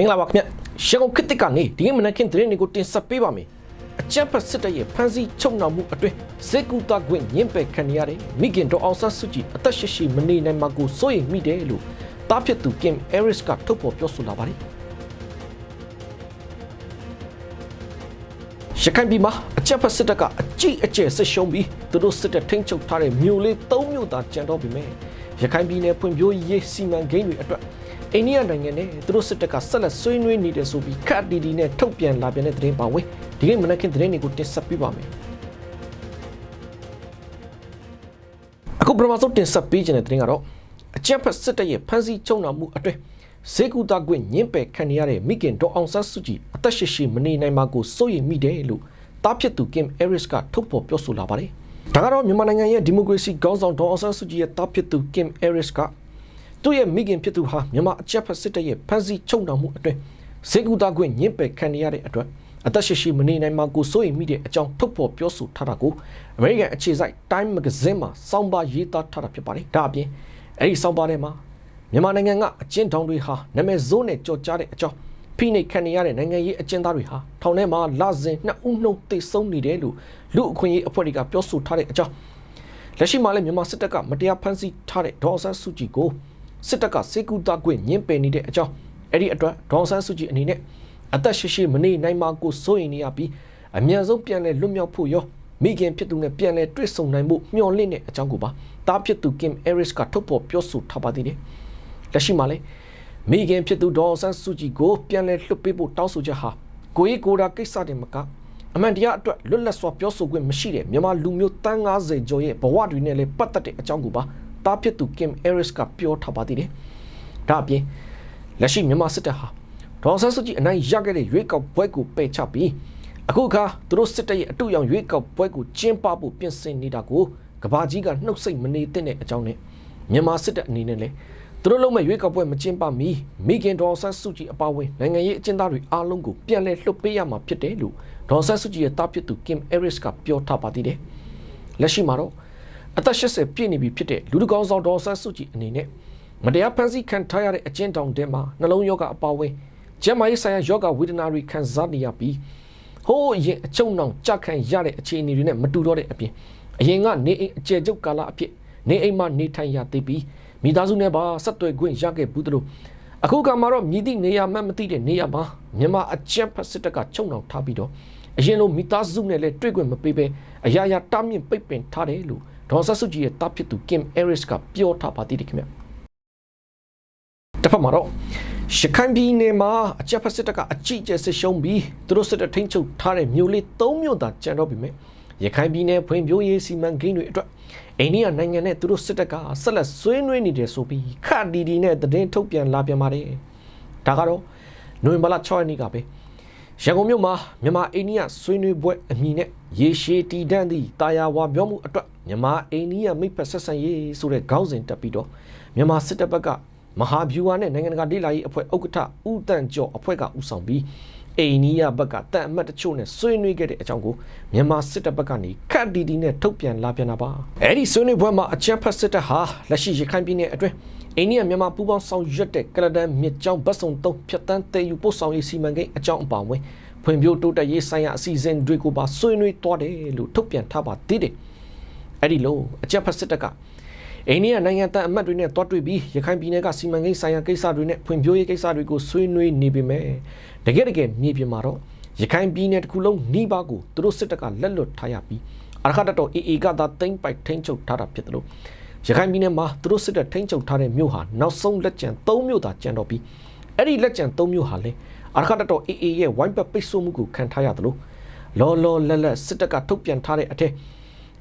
မင်္ဂလာပါခင်ဗျရှန်ကုန်ခေတ်သစ်ကနေဒီကနေ့မနက်ခင်းသတင်းတွေကိုတင်ဆက်ပေးပါမယ်အကြက်ဖက်စစ်တပ်ရဲ့ဖမ်းဆီးချုပ်နှောင်မှုအတွင်းဇေကူတာခွင့်ညှင်းပယ်ခံရတဲ့မိခင်တော်အောင်ဆန်းစုကြည်အသက်ရှိရှိမနေနိုင်မှာကိုစိုးရိမ်မိတယ်လို့တားဖြစ်သူကင်အဲရစ်ကထုတ်ဖော်ပြောဆိုလာပါတယ်ရခိုင်ပြည်မှာအကြက်ဖက်စစ်တပ်ကအကြီးအကျယ်ဆစ်ရှုံးပြီးသူတို့စစ်တပ်ထိန်းချုပ်ထားတဲ့မြို့လေး၃မြို့သာကျန်တော့ပြီမဲ့ရခိုင်ပြည်နယ်ဖွံ့ဖြိုးရေးစီမံကိန်းတွေအတွက် အိန္ဒိယနိုင်ငံနဲ့သူတို့စစ်တပ်ကဆက်လက်ဆွေးနွေးနေတယ်ဆိုပြီးခတ်တီတီနဲ့ထုတ်ပြန်လာပြန်တဲ့သတင်းပါဝင်ဒီကနေ့မနက်ခင်းသတင်းတွေကိုတင်ဆက်ပေးပါမယ်အခုပထမဆုံးတင်ဆက်ပေးခြင်းတဲ့သတင်းကတော့အကြက်ဖက်စစ်တပ်ရဲ့ဖမ်းဆီးချုပ်နှောင်မှုအတွင်းဇေကူတာကွင့်ညင်းပယ်ခံရတဲ့မိခင်ဒေါ်အောင်ဆန်းစုကြည်အသက်ရှိရှိမနေနိုင်မှာကိုစိုးရိမ်မိတယ်လို့တားဖြစ်သူကင်အဲရစ်ကထုတ်ဖော်ပြောဆိုလာပါတယ်။ဒါကတော့မြန်မာနိုင်ငံရဲ့ဒီမိုကရေစီခေါင်းဆောင်ဒေါ်အောင်ဆန်းစုကြည်ရဲ့တားဖြစ်သူကင်အဲရစ်က သူ့ရဲ့မိခင်ဖြစ်သူဟာမြန်မာအကြက်ဖက်စစ်တပ်ရဲ့ဖမ်းဆီးချုပ်နှောင်မှုအတွင်းဇေကူတာကွင့်ညင်းပယ်ခံရတဲ့အတွက်အသက်ရှိရှိမနေနိုင်မှာကိုစိုးရိမ်မိတဲ့အကြောင်းထုတ်ဖော်ပြောဆိုထားတာကိုအမေရိကန်အခြေစိုက် Time Magazine မှာစောင်းပါရေးသားထားတာဖြစ်ပါတယ်။ဒါအပြင်အဲ့ဒီစောင်းပါထဲမှာမြန်မာနိုင်ငံကအကျဉ်းထောင်တွေဟာနာမည်ဆိုးနဲ့ကြော်ကြားတဲ့အကြောင်းဖိနှိပ်ခံနေရတဲ့နိုင်ငံရေးအကျဉ်းသားတွေဟာထောင်ထဲမှာလစဉ်နှစ်ဦးနှုတ်သိဆုံးနေတယ်လို့လူအခွင့်အရေးအဖွဲ့တွေကပြောဆိုထားတဲ့အကြောင်းလက်ရှိမှာလည်းမြန်မာစစ်တပ်ကမတရားဖမ်းဆီးထားတဲ့ဒေါ်အောင်ဆန်းစုကြည်ကို စစ်တပ်ကစေကူတာခွင့်ညှင်းပယ်နေတဲ့အကြောင်းအဲ့ဒီအတွက်ဒေါ်အောင်ဆန်းစုကြည်အနေနဲ့အသက်ရှိရှိမနေနိုင်မှာကိုစိုးရိမ်နေရပြီးအမြန်ဆုံးပြန်လဲလွတ်မြောက်ဖို့ရောမိခင်ဖြစ်သူနဲ့ပြန်လဲတွေ့ဆုံနိုင်ဖို့မျှော်လင့်တဲ့အကြောင်းကိုပါတားဖြစ်သူကင်အဲရစ်ကထုတ်ဖော်ပြောဆိုထားပါသေးတယ်လက်ရှိမှာလည်းမိခင်ဖြစ်သူဒေါ်အောင်ဆန်းစုကြည်ကိုပြန်လဲလွတ်ပေးဖို့တောင်းဆိုချက်ဟာကိုကြီးကိုယ်တာကိစ္စတင်မကအမှန်တရားအတွက်လွတ်လပ်စွာပြောဆိုခွင့်မရှိတဲ့မြန်မာလူမျိုးတန်း90ကျော်ရဲ့ဘဝတွေနဲ့လည်းပတ်သက်တဲ့အကြောင်းကိုပါ တားဖြစ်သူကင်အဲရစ်ကပြောထားပါသေးတယ်ဒါအပြင်လက်ရှိမြန်မာစစ်တပ်ဟာဒေါ်ဆန်းစုကြည်အနိုင်ရခဲ့တဲ့ရွေးကောက်ပွဲကိုပယ်ချပြီးအခုအခါသူတို့စစ်တပ်ရဲ့အတူရောင်ရွေးကောက်ပွဲကိုကျင်းပဖို့ပြင်ဆင်နေတာကိုကဘာကြီးကနှုတ်ဆက်မနေတဲ့အကြောင်းနဲ့မြန်မာစစ်တပ်အနေနဲ့လည်းသူတို့လုံးမဲ့ရွေးကောက်ပွဲမကျင်းပမီမိခင်ဒေါ်ဆန်းစုကြည်အပါအဝင်နိုင်ငံရေးအကျဉ်းသားတွေအားလုံးကိုပြန်လည်လွှတ်ပေးရမှာဖြစ်တယ်လို့ဒေါ်ဆန်းစုကြည်ရဲ့တားဖြစ်သူကင်အဲရစ်ကပြောထားပါသေးတယ်လက်ရှိမှာတော့ အသက်80ပြည့်နေပြီဖြစ်တဲ့လူတကောင်းဆောင်ဒေါ်ဆန်းစုကြည်အနေနဲ့မတရားဖန်ဆီးခံထားရတဲ့အကျဉ်းတောင်တဲမှာနှလုံးရောဂါအပါအဝင်ကျန်းမာရေးဆိုင်ရာယောဂဝေဒနာတွေခံစားနေရပြီးဟိုးအရင်အချုံနှောင်ကြခံရတဲ့အခြေအနေတွေနဲ့မတူတော့တဲ့အပြင်အရင်ကနေအိမ်အကျယ်ကျုပ်ကာလအဖြစ်နေအိမ်မှာနေထိုင်ရသေးပြီးမိသားစုနဲ့ပါဆက်သွယ်ခွင့်ရခဲ့ဘူးသလိုအခုကမှတော့မြည်သည့်နေရာမှမသိတဲ့နေရာမှာမြန်မာအကြမ်းဖက်စစ်တပ်ကချုံနှောင်ထားပြီးတော့အရင်လိုမိသားစုနဲ့လည်းတွေ့ခွင့်မပေးဘဲအရာရာတားမြင့်ပိတ်ပင်ထားတယ်လို့ ဒေါ်ဆတ်စုကြည်ရဲ့တားဖြစ်သူကင်အဲရစ်ကပြောထားပါသေးတယ်ခင်ဗျတစ်ဖက်မှာတော့ရခိုင်ပြည်နယ်မှာအကြမ်းဖက်စစ်တပ်ကအကြီးအကျယ်ဆစ်ရှုံးပြီးသူတို့စစ်တပ်ထိန်းချုပ်ထားတဲ့မြို့လေး၃မြို့သာကျန်တော့ပြီမဲ့ရခိုင်ပြည်နယ်ဖွံ့ဖြိုးရေးစီမံကိန်းတွေအတွက်အိန္ဒိယနိုင်ငံနဲ့သူတို့စစ်တပ်ကဆက်လက်ဆွေးနွေးနေတယ်ဆိုပြီးခတ်တီတီနဲ့သတင်းထုတ်ပြန်လာပြန်ပါတယ်ဒါကတော့နိုဝင်ဘာလ6ရက်နေ့ကပဲ ရန်ကုန်မြို့မှာမြန်မာအိန္ဒိယဆွေးနွေးပွဲအမည်နဲ့ရေရှည်တည်တံ့သည့်တာယာဝါပြောမှုအတွက်မြန်မာအိန္ဒိယမိတ်ဖက်ဆက်ဆံရေးဆိုတဲ့ခေါင်းစဉ်တက်ပြီးတော့မြန်မာစစ်တပ်ဘက်ကမဟာဗျူဟာနဲ့နိုင်ငံတကာဒေသရေးအဖွဲ့ဥက္ကဋ္ဌဦးတန့်ကျော်အဖွဲ့ကဦးဆောင်ပြီးအိန္ဒိယဘက်ကတန်အမတ်တချို့နဲ့ဆွေးနွေးခဲ့တဲ့အကြောင်းကိုမြန်မာစစ်တပ်ဘက်ကနေခတ်တီတီနဲ့ထုတ်ပြန်လာပြန်တာပါအဲ့ဒီဆွေးနွေးပွဲမှာအချမ်းဖက်စစ်တပ်ဟာလက်ရှိရခိုင်ပြည်နယ်အတွင်း အိန္ဒိယမြန်မာပူးပေါင်းဆောင်ရွက်တဲ့ကလဒန်မြစ်ကြောင်းဗတ်စုံသုံးဖြတ်တန်းတည်ယူပို့ဆောင်ရေးစီမံကိန်းအကြောင်းအပါအဝင်ဖွံ့ဖြိုးတိုးတက်ရေးဆိုင်ရာအစီအစဉ်တွေကိုပါဆွေးနွေးသွားတယ်လို့ထုတ်ပြန်ထားပါသေးတယ်အဲ့ဒီလိုအကြက်ဖက်စစ်တပ်ကအိန္ဒိယနိုင်ငံတန်အမတ်တွေနဲ့တွားတွေ့ပြီးရခိုင်ပြည်နယ်ကစီမံကိန်းဆိုင်ရာကိစ္စတွေနဲ့ဖွံ့ဖြိုးရေးကိစ္စတွေကိုဆွေးနွေးနေပေမဲ့တကယ်တကယ်မြေပြင်မှာတော့ရခိုင်ပြည်နယ်တစ်ခုလုံးနှီးပါးကိုသူတို့စစ်တပ်ကလက်လွတ်ထားရပြီးအရခတတော် AA ကသာတိမ့်ပိုက်ထိန်းချုပ်ထားတာဖြစ်တယ်လို့ ရခိုင်ပြည်နယ်မှာသူတို့စစ်တပ်ထိန်းချုပ်ထားတဲ့မြို့ဟာနောက်ဆုံးလက်ကျန်၃မြို့သာကျန်တော့ပြီးအဲ့ဒီလက်ကျန်၃မြို့ဟာလည်းအရခတတော် AA ရဲ့ဝိုင်းပတ်ပိတ်ဆို့မှုကိုခံထားရတယ်လို့လောလောလတ်လတ်စစ်တပ်ကထုတ်ပြန်ထားတဲ့အထက်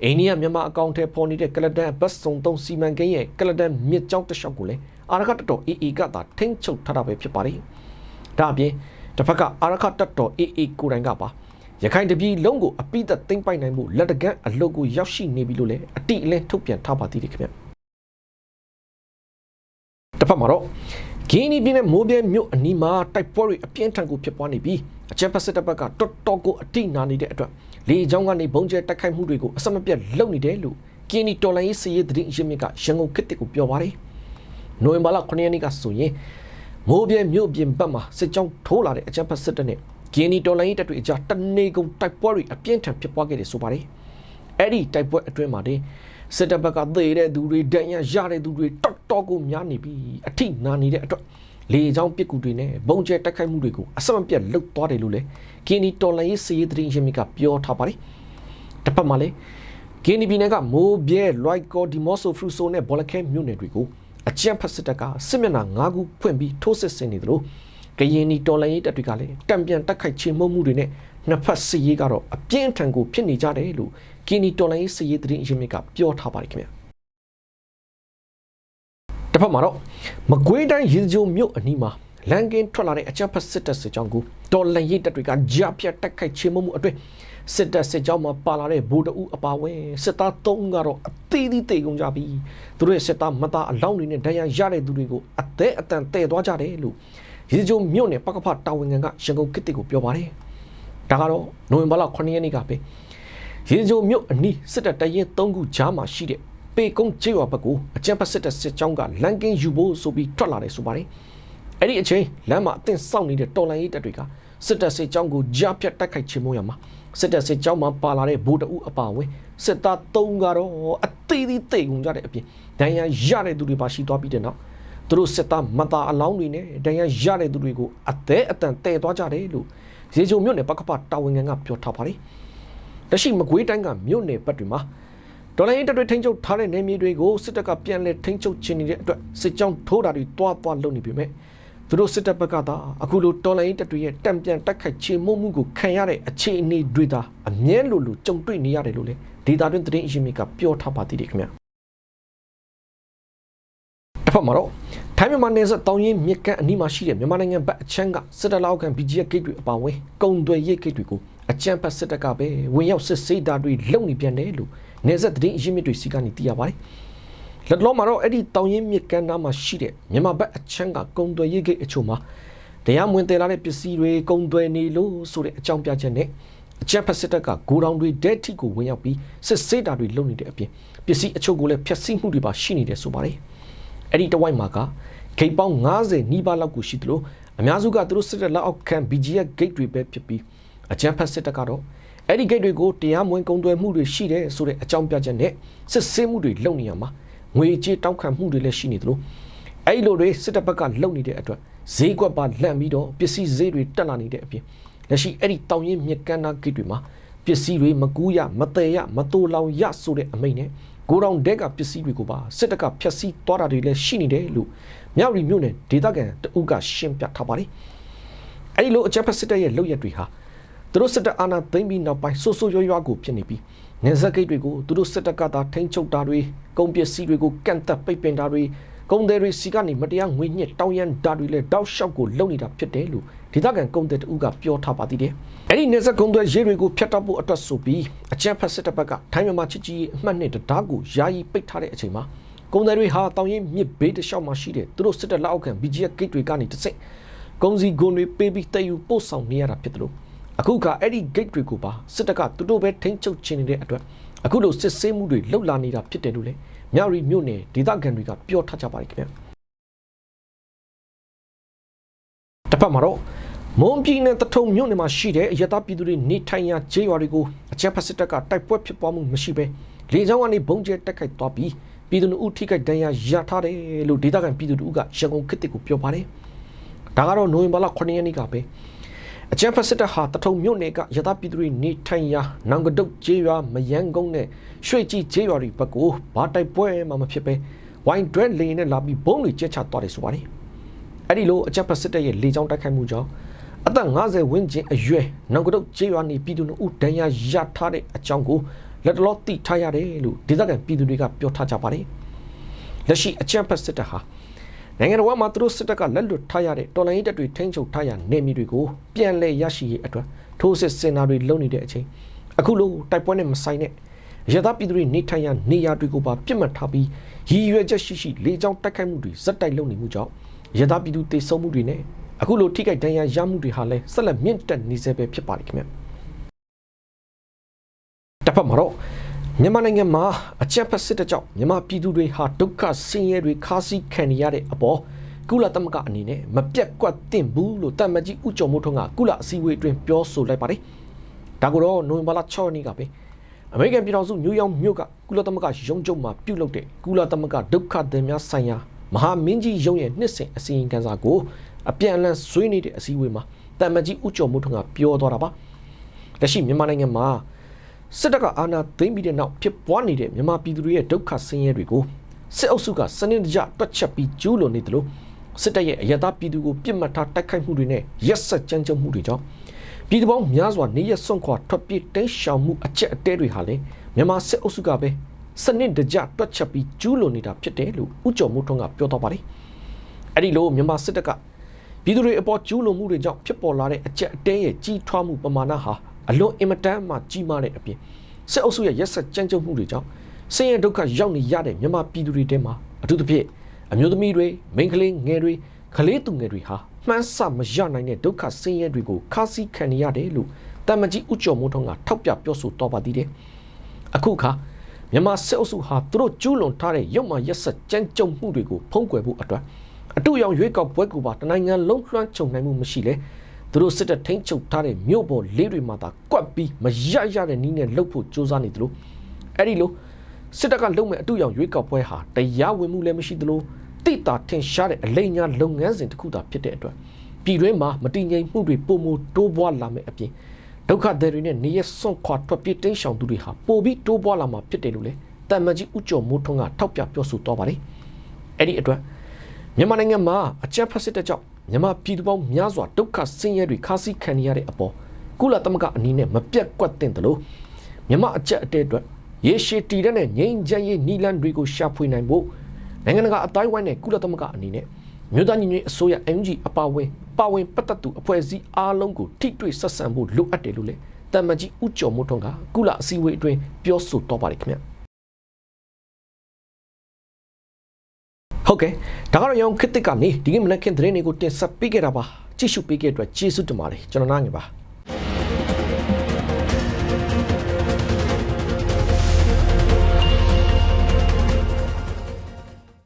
အိန္ဒိယမြန်မာအကောင့်ထဲပေါ်နေတဲ့ကလဒန်ဘတ်စုံသုံးစီမံကိန်းရဲ့ကလဒန်မြစ်ကြောင်းတစ်လျှောက်ကိုလည်းအာရခတတော် AA ကသာထိန်းချုပ်ထားတာပဲဖြစ်ပါတယ်။ဒါအပြင်တစ်ဖက်ကအာရခတတော် AA ကိုယ်တိုင်ကပါ ရခိုင်တပြည်လုံးကိုအပိသက်သိမ့်ပိုက်နိုင်မှုလက်တကန့်အလုတ်ကိုရောက်ရှိနေပြီလို့လည်းအတိအလင်းထုတ်ပြန်ထားပါသေးတယ်ခင်ဗျ။တစ်ဖက်မှာတော့ဂီနီပြည်နယ်မိုးပြဲမြို့အနီးမှာတိုက်ပွဲတွေအပြင်းထန်ကိုဖြစ်ပွားနေပြီးအချက်ဖက်စစ်တပ်ဘက်ကတော်တော်ကိုအတိနာနေတဲ့အတွက်လေကြောင်းကနေဘုံကျဲတိုက်ခိုက်မှုတွေကိုအစမပြတ်လုပ်နေတယ်လို့ကင်းနီတော်လိုင်းရေးစည်ရေးသတင်းရင်းမြစ်ကရန်ကုန်ခေတ်တစ်ကိုပြောပါတယ်။နိုဝင်ဘာလ9ရက်နေ့ကဆိုရင်မိုးပြဲမြို့ပြင်ဘက်မှာစစ်ကြောင်းထိုးလာတဲ့အကြမ်းဖက်စစ်တပ်နဲ့ ဂီနီတော်လိုင်းတပ်တွေအကြားတနေကုန်တိုက်ပွဲတွေအပြင်းထန်ဖြစ်ပွားခဲ့တယ်ဆိုပါတယ်အဲ့ဒီတိုက်ပွဲအတွင်းမှာတင်စစ်တပ်ဘက်ကသေတဲ့သူတွေဒဏ်ရာရတဲ့သူတွေတော်တော်ကိုများနေပြီအထိနာနေတဲ့အတွက်လေကြောင်းပစ်ကူတွေနဲ့ဘုံကျဲတိုက်ခိုက်မှုတွေကိုအဆက်မပြတ်လှုပ်သွားတယ်လို့လည်းဂီနီတော်လိုင်းရေးစည်ရေးသတင်းရင်းမြစ်ကပြောထားပါတယ်တစ်ဖက်မှာလည်းဂီနီပြည်နယ်ကမိုးပြဲလွိုက်ကောဒီမော့ဆိုဖရူဆိုနဲ့ဘောလခဲမြို့နယ်တွေကိုအကြမ်းဖက်စစ်တပ်ကစစ်မျက်နှာ၅ခုဖွင့်ပြီးထိုးစစ်ဆင်နေသလို ကရင်နီတော်လှန်ရေးတပ်တွေကလည်းတံပြန်တက်ခိုက်ချေမှုန်းမှုတွေနဲ့နှစ်ဖက်စစ်ရေးကတော့အပြင်းထန်ကိုဖြစ်နေကြတယ်လို့ဂီနီတော်လှန်ရေးစစ်ရေးသတင်းအရင်းမြစ်ကပြောထားပါတယ်ခင်ဗျာတစ်ဖက်မှာတော့မကွေးတိုင်းရေစကြိုမြို့အနီးမှာလန်ကင်းထွက်လာတဲ့အကြမ်းဖက်စစ်တပ်စစ်ကြောင်းကိုတော်လှန်ရေးတပ်တွေကကြားပြတ်တက်ခိုက်ချေမှုန်းမှုအတွင်းစစ်တပ်စစ်ကြောင်းမှာပါလာတဲ့ဗိုလ်တအုပ်အပါအဝင်စစ်သား၃ဦးကတော့အသေးသေးတေကုန်ကြပြီသူတို့ရဲ့စစ်သားမသားအလောင်းတွေနဲ့ဒဏ်ရာရတဲ့သူတွေကိုအသက်အတန်တဲသွားကြတယ်လို့ ရေကြိုမြို့နယ်ပကဖတာဝန်ခံကရန်ကုန်ကိတ္တိကိုပြောပါတယ်ဒါကတော့နိုဝင်ဘာလ9ရက်နေ့ကပဲရေကြိုမြို့အနီးစစ်တပ်တရင်၃ခုကြားမှာရှိတဲ့ပေကုန်းကျေးရွာဘက်ကိုအကြမ်းဖက်စစ်တပ်စစ်ကြောင်းကလန်ကင်းယူဖို့ဆိုပြီးထွက်လာတယ်ဆိုပါတယ်အဲ့ဒီအချိန်လမ်းမှာအသင့်စောင့်နေတဲ့တော်လန်ရေးတပ်တွေကစစ်တပ်စစ်ကြောင်းကိုကြားဖြတ်တိုက်ခိုက်ချေမှုရမှာစစ်တပ်စစ်ကြောင်းမှာပါလာတဲ့ဗိုလ်တအုပ်အပါအဝင်စစ်သား၃ကတော့အသေးသေးတိတ်ကုန်ကြတဲ့အပြင်ဒဏ်ရာရတဲ့သူတွေပါရှိသွားပြီးတဲ့နောက် သူတို့စစ်သားမသားအလောင်းတွေနဲ့ဒဏ်ရာရတဲ့သူတွေကိုအသေးအတန်တဲသွားကြတယ်လို့ရေချုံမြို့နယ်ပကပတာဝန်ခံကပြောထားပါတယ်လက်ရှိမကွေးတိုင်းကမြို့နယ်ဘက်တွေမှာဒေါ်လာရင်းတပ်တွေထိန်းချုပ်ထားတဲ့နေမြေတွေကိုစစ်တပ်ကပြန်လည်ထိန်းချုပ်ခြင်းနေတဲ့အတွက်စစ်ကြောင်းထိုးတာတွေတွားတွားလုပ်နေပြီမဲ့သူတို့စစ်တပ်ဘက်ကသာအခုလိုတော်လိုင်းတပ်တွေရဲ့တံပြန်တက်ခိုက်ချေမှုမှုကိုခံရတဲ့အခြေအနေတွေသာအမြဲလိုလိုကြုံတွေ့နေရတယ်လို့လေဒေတာတွင်သတင်းအရှင်မြစ်ကပြောထားပါသေးတယ်ခင်ဗျာတစ်ဖက်မှာတော့ ထိုင်းမြန်မာနယ်စပ်တောင်ရင်မြစ်ကမ်းအနီးမှာရှိတဲ့မြန်မာနိုင်ငံဘက်အချမ်းကစစ်တပ်လောက်ခံ BGF ဂိတ်တွေအပါအဝင်ကုံသွယ်ရိတ်ဂိတ်တွေကိုအကြမ်းဖက်စစ်တပ်ကပဲဝင်ရောက်စစ်ဆေးတာတွေလုပ်နေပြန်တယ်လို့နယ်စပ်သတင်းအရှင်မြစ်တွေစီကနေသိရပါတယ်လက်လောမှာတော့အဲ့ဒီတောင်ရင်မြစ်ကမ်းနားမှာရှိတဲ့မြန်မာဘက်အချမ်းကကုံသွယ်ရိတ်ဂိတ်အချို့မှာတရားမဝင်တည်လာတဲ့ပစ္စည်းတွေကုံသွယ်နေလို့ဆိုတဲ့အကြောင်းပြချက်နဲ့အကြမ်းဖက်စစ်တပ်ကဂိုဒေါင်တွေဒဲထိကိုဝင်ရောက်ပြီးစစ်ဆေးတာတွေလုပ်နေတဲ့အပြင်ပစ္စည်းအချို့ကိုလည်းဖျက်ဆီးမှုတွေပါရှိနေတယ်ဆိုပါတယ် အဲ့ဒီတဝိုက်မှာကဂိတ်ပေါင်း90နီးပါးလောက်ကိုရှိသလိုအများစုကသူတို့စစ်တပ်လက်အောက်ခံ BGF gate တွေပဲဖြစ်ပြီးအကြမ်းဖက်စစ်တပ်ကတော့အဲ့ဒီ gate တွေကိုတရားမဝင်ကုန်သွယ်မှုတွေရှိတယ်ဆိုတဲ့အကြောင်းပြချက်နဲ့စစ်ဆေးမှုတွေလုပ်နေရမှာငွေကြေးတောင်းခံမှုတွေလည်းရှိနေသလိုအဲ့ဒီလိုတွေစစ်တပ်ဘက်ကလုပ်နေတဲ့အတွက်ဈေးကွက်ပါလန့်ပြီးတော့ပစ္စည်းဈေးတွေတက်လာနေတဲ့အပြင်လက်ရှိအဲ့ဒီတောင်ရင်မြက်ကမ်းနာဂိတ်တွေမှာပစ္စည်းတွေမကူးရမတည်ရမတိုးလောင်ရဆိုတဲ့အမိန့်နဲ့ ကိုတောင်ဒက်ကပစ္စည်းတွေကိုပါစစ်တပ်ကဖျက်ဆီးသွားတာတွေလည်းရှိနေတယ်လို့မြောက်ရီမြို့နယ်ဒေသခံတအုပ်ကရှင်းပြထားပါတယ်အဲ့ဒီလိုအကြမ်းဖက်စစ်တပ်ရဲ့လုပ်ရက်တွေဟာသူတို့စစ်တပ်အာဏာသိမ်းပြီးနောက်ပိုင်းဆိုးဆိုးရွားရွားကိုဖြစ်နေပြီးနေဇက်ဂိတ်တွေကိုသူတို့စစ်တပ်ကသာထိန်းချုပ်တာတွေကုန်ပစ္စည်းတွေကိုကန့်သက်ပိတ်ပင်တာတွေ ကုန်သည်တွေစီကနေမတရားငွေညှစ်တောင်းရမ်းတာတွေလည်းတောက်လျှောက်ကိုလုပ်နေတာဖြစ်တယ်လို့ဒေသခံကုန်သည်တဦးကပြောထားပါသေးတယ်။အဲ့ဒီနေဇက်ကုန်သည်ရေးတွေကိုဖျက်တောက်ဖို့အတွက်ဆိုပြီးအကြမ်းဖက်စစ်တပ်ဘက်ကထိုင်းမြန်မာချစ်ကြီးအမှတ်နဲ့တရားကိုယာယီပိတ်ထားတဲ့အချိန်မှာကုန်သည်တွေဟာတောင်ရင်မြစ်ဘေးတစ်လျှောက်မှာရှိတဲ့သူတို့စစ်တပ်လက်အောက်ခံ BGF gate တွေကနေတစ်စိမ့်ကုန်စည်ဂုံတွေပေးပြီးတည်ယူပို့ဆောင်နေရတာဖြစ်တယ်လို့အခုကအဲ့ဒီ gate တွေကိုပါစစ်တပ်ကသူတို့ပဲထိန်းချုပ်ခြင်းနေတဲ့အတွက်အခုလိုစစ်ဆေးမှုတွေလှုပ်လာနေတာဖြစ်တယ်လို့လည်း မြရီမြို့နယ်ဒေသခံတွေကပြောထားကြပါတယ်ခင်ဗျာတစ်ဖက်မှာတော့မွန်ပြည်နယ်တထုံမြို့နယ်မှာရှိတဲ့အရတားပြည်သူတွေနေထိုင်ရာခြေရွာတွေကိုအကြမ်းဖက်စစ်တပ်ကတိုက်ပွဲဖြစ်ပွားမှုမရှိဘဲလေကြောင်းကနေဘုံကျဲတက်ခိုက်သွားပြီးပြည်သူလူဦးထိခိုက်ဒဏ်ရာရထားတယ်လို့ဒေသခံပြည်သူတို့ကရန်ကုန်ခေတ်ကိုပြောပါတယ်ဒါကတော့နိုဝင်ဘာလ9ရက်နေ့ကပဲ အကြမ်းဖက်စစ်တပ်ဟာတထုံမြို့နယ်ကရသပြည်သူတွေနေထိုင်ရာနောင်ကဒုတ်ကျေးရွာမယန်းကုန်းနဲ့ရွှေကြီးကျေးရွာတွေဘက်ကိုဘာတိုက်ပွဲမှမဖြစ်ပဲဝိုင်းဒရက်လေနဲ့လာပြီးဘုံတွေကျဲချသွားတယ်ဆိုပါတယ်အဲ့ဒီလိုအကြမ်းဖက်စစ်တပ်ရဲ့လေကြောင်းတိုက်ခိုက်မှုကြောင့်အသက်50ဝန်းကျင်အရွယ်နောင်ကဒုတ်ကျေးရွာနေပြည်သူတို့ဦးဒဏ်ရာရထားတဲ့အကြောင်းကိုလက်တလောတိထားရတယ်လို့ဒေသခံပြည်သူတွေကပြောထားကြပါတယ်လက်ရှိအကြမ်းဖက်စစ်တပ်ဟာ နိုင်ငံတော်မှာသူတို့စစ်တပ်ကလက်လွတ်ထားရတဲ့တော်လိုင်းရေးတပ်တွေထိန်းချုပ်ထားရနေမြေတွေကိုပြန်လည်ရရှိရေးအတွက်ထိုးစစ်စင်တာတွေလုပ်နေတဲ့အချိန်အခုလိုတိုက်ပွဲနဲ့မဆိုင်တဲ့ရသပြည်သူတွေနေထိုင်ရနေရာတွေကိုပါပြစ်မှတ်ထားပြီးရည်ရွယ်ချက်ရှိရှိလေကြောင်းတိုက်ခိုက်မှုတွေဇက်တိုက်လုပ်နေမှုကြောင့်ရသပြည်သူတေဆုံးမှုတွေနဲ့အခုလိုထိခိုက်ဒဏ်ရာရမှုတွေဟာလည်းဆက်လက်မြင့်တက်နေစေပဲဖြစ်ပါတယ်ခင်ဗျတစ်ဖက်မှာတော့ မြန်မာနိုင်ငံမှာအကြက်ဖက်စစ်တပ်ကြောင့်မြန်မာပြည်သူတွေဟာဒုက္ခဆင်းရဲတွေခါးစည်းခံနေရတဲ့အပေါ်ကုလသမဂ္ဂအနေနဲ့မပြတ်ကွက်သင့်ဘူးလို့တမန်ကြီးဦးကျော်မိုးထွန်းကကုလအစည်းအဝေးအတွင်းပြောဆိုလိုက်ပါတယ်ဒါကိုတော့နိုဝင်ဘာလ6ရက်နေ့ကပဲအမေရိကန်ပြည်ထောင်စုနယူးယောက်မြို့ကကုလသမဂ္ဂရုံးချုပ်မှာပြုလုပ်တဲ့ကုလသမဂ္ဂဒုက္ခသည်များဆိုင်ရာမဟာမင်းကြီးရုံးရဲ့နှစ်စဉ်အစီရင်ခံစာကိုအပြန်အလှန်ဆွေးနွေးတဲ့အစည်းအဝေးမှာတမန်ကြီးဦးကျော်မိုးထွန်းကပြောသွားတာပါလက်ရှိမြန်မာနိုင်ငံမှာ စစ်တပ်ကအာဏာသိမ်းပြီးတဲ့နောက်ဖြစ်ပွားနေတဲ့မြန်မာပြည်သူတွေရဲ့ဒုက္ခဆင်းရဲတွေကိုစစ်အုပ်စုကစနစ်တကျတွက်ချက်ပြီးကျူးလွန်နေတယ်လို့စစ်တပ်ရဲ့အယက်သားပြည်သူကိုပြစ်မှတ်ထားတိုက်ခိုက်မှုတွေနဲ့ရက်စက်ကြမ်းကြုတ်မှုတွေကြောင့်ပြည်သူပေါင်းများစွာနေရစွန့်ခွာထွက်ပြေးတိမ်းရှောင်မှုအချက်အတဲတွေဟာလည်းမြန်မာစစ်အုပ်စုကပဲစနစ်တကျတွက်ချက်ပြီးကျူးလွန်နေတာဖြစ်တယ်လို့ဥကြုံမိုးထွန်းကပြောတော့ပါတယ်အဲ့ဒီလိုမြန်မာစစ်တပ်ကပြည်သူတွေအပေါ်ကျူးလွန်မှုတွေကြောင့်ဖြစ်ပေါ်လာတဲ့အချက်အတဲရဲ့ကြီးထွားမှုပမာဏဟာ အလွန်အင်မတန်မှကြီးမားတဲ့အပြင်စစ်အုပ်စုရဲ့ရက်စက်ကြမ်းကြုတ်မှုတွေကြောင့်ဆင်းရဲဒုက္ခရောက်နေရတဲ့မြန်မာပြည်သူတွေထဲမှာအထူးသဖြင့်အမျိုးသမီးတွေမိန်းကလေးငယ်တွေကလေးသူငယ်တွေဟာမှန်းဆမရနိုင်တဲ့ဒုက္ခဆင်းရဲတွေကိုခါးစည်းခံနေရတယ်လို့တမန်ကြီးဥကျော်မိုးထုံးကထောက်ပြပြောဆိုတော့ပါသေးတယ်။အခုခါမြန်မာစစ်အုပ်စုဟာသူတို့ကျူးလွန်ထားတဲ့ရုပ်မှရက်စက်ကြမ်းကြုတ်မှုတွေကိုဖုံးကွယ်ဖို့အတွက်အတူရောင်ရွေးကောက်ပွဲကိုပါတနိုင်ငံလုံးလွှမ်းခြုံနိုင်မှုမရှိလဲ သူတို့စစ်တပ်ထိန်းချုပ်ထားတဲ့မြို့ပေါ်လေးတွေမှာသာကွက်ပြီးမရရတဲ့နည်းနဲ့လှုပ်ဖို့ကြိုးစားနေသလိုအဲ့ဒီလိုစစ်တပ်ကလုံမဲ့အတူရောင်ရွေးကောက်ပွဲဟာတရားဝင်မှုလည်းမရှိသလိုတိတာထင်ရှားတဲ့အလိမ်ညာလုပ်ငန်းစဉ်တစ်ခုသာဖြစ်တဲ့အတွက်ပြည်တွင်းမှာမတည်ငြိမ်မှုတွေပုံမတိုးပွားလာမယ့်အပြင်ဒုက္ခသည်တွေနဲ့နေရစွန့်ခွာထွက်ပြေးတိမ်းရှောင်သူတွေဟာပိုပြီးတိုးပွားလာမှာဖြစ်တယ်လို့လေတမန်ကြီးဦးကျော်မိုးထွန်းကထောက်ပြပြောဆိုတော့ပါတယ်အဲ့ဒီအတွက်မြန်မာနိုင်ငံမှာအကြမ်းဖက်စစ်တပ်ကြောင့် မြန်မာပြည်သူပေါင်းများစွာဒုက္ခဆင်းရဲတွေခါးစည်းခံနေရတဲ့အပေါ်ကုလသမဂ္ဂအနေနဲ့မပြတ်ကွက်တင်တယ်လို့မြန်မာအကြက်အတဲအတွက်ရေရှည်တည်တဲ့ငြိမ်းချမ်းရေးနီလန်တွေကိုရှာဖွေနိုင်ဖို့နိုင်ငံတကာအတိုင်းဝိုင်းနဲ့ကုလသမဂ္ဂအနေနဲ့မြို့သားညီညွတ်ရေးအစိုးရ NUG အပါအဝင်ပါဝင်ပတ်သက်သူအဖွဲ့အစည်းအားလုံးကိုထိတွေ့ဆက်ဆံဖို့လိုအပ်တယ်လို့လေတမန်ကြီးဦးကျော်မိုးထွန်းကကုလအစည်းအဝေးအတွင်းပြောဆိုတော့ပါတယ်ခင်ဗျာ ဟုတ်ကဲ့ဒါကတော့ရောင်ခစ်တစ်ကနေဒီကနေ့မနက်ခင်းသတင်းတွေကိုတင်ဆက်ပေးခဲ့တာပါကြည့်ရှုပေးခဲ့တဲ့အတွက်ကျေးဇူးတင်ပါတယ်ကျွန်တော်နားငယ်ပါ